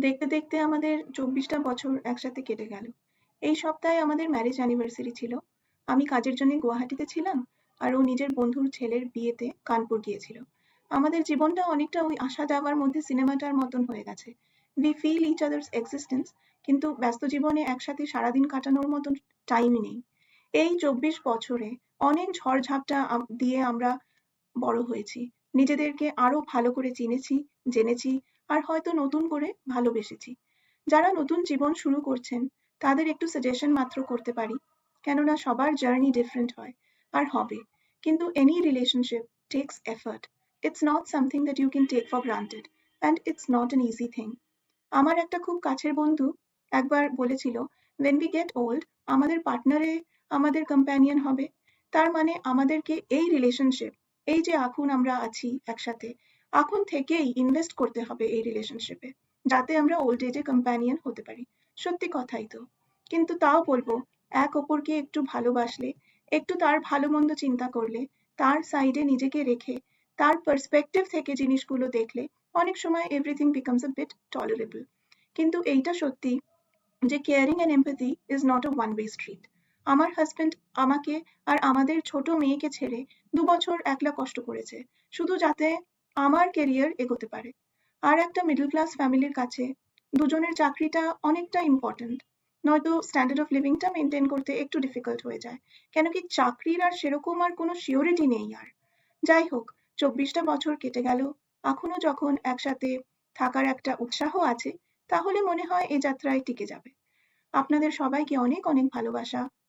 দেখতে দেখতে আমাদের চব্বিশটা বছর একসাথে কেটে গেল। এই সপ্তাহে আমাদের ম্যারেজ অ্যানিভার্সারি ছিল। আমি কাজের জন্য গুয়াহাটিতে ছিলাম আর ও নিজের বন্ধুর ছেলের বিয়েতে কানপুর গিয়েছিল। আমাদের জীবনটা অনেকটা ওই আসা যাওয়ার মধ্যে সিনেমাটার মতন হয়ে গেছে। We feel each others existence কিন্তু ব্যস্ত জীবনে একসাথে সারাদিন কাটানোর মতন টাইমই নেই। এই চব্বিশ বছরে অনেক ঝড়ঝাপটা দিয়ে আমরা বড় হয়েছি। নিজেদেরকে আরও ভালো করে চিনেছি, জেনেছি আর হয়তো নতুন করে ভালোবেসেছি। যারা নতুন জীবন শুরু করছেন, তাদের একটু সাজেশন মাত্র করতে পারি, কেননা সবার জার্নি ডিফারেন্ট হয় আর হবে। কিন্তু any relationship takes effort it's not something that you can take for granted and it's not an easy thing আমার একটা খুব কাছের বন্ধু একবার বলেছিল ওয়েন উই গেট ওল্ড আমাদের পার্টনারে আমাদের কম্প্যানিয়ন হবে। তার মানে আমাদেরকে এই রিলেশনশিপ এই যে এখন আমরা আছি একসাথে এখন থেকেই ইনভেস্ট করতে হবে এই রিলেশনশিপে যাতে আমরা ওল্ড এজে কম্প্যানিয়ন হতে পারি। সত্যি কথাই তো। কিন্তু তাও বলব, এক অপরকে একটু ভালোবাসলে, একটু তার ভালো মন্দ চিন্তা করলে, তার সাইডে নিজেকে রেখে, তার পার্সপেক্টিভ থেকে জিনিসগুলো দেখলে, অনেক সময় everything becomes a bit tolerable কিন্তু এইটা সত্যি যে caring and empathy is not a one way street আমার হাজবেন্ড আমাকে আর আমাদের ছোট মেয়েকে ছেড়ে দু বছর একলা কষ্ট করেছে। শুধু যাতে আমার কেরিয়ার এগোতে পারে। আর একটা মিডল ক্লাস ফ্যামিলির কাছে দুজনের চাকরিটা অনেকটা ইম্পর্ট্যান্ট নয়তো স্ট্যান্ডার্ড অফ লিভিংটা মেনটেন করতে একটু ডিফিকাল্ট হয়ে যায়। কেন কি চাকরির আর সেরকম আর কোনো সিওরিটি নেই আর। যাই হোক, চব্বিশটা বছর কেটে গেল। এখনও যখন একসাথে থাকার একটা উৎসাহ আছে, তাহলে মনে হয় এই যাত্রায় টিকে যাবে। আপনাদের সবাইকে অনেক অনেক ভালোবাসা।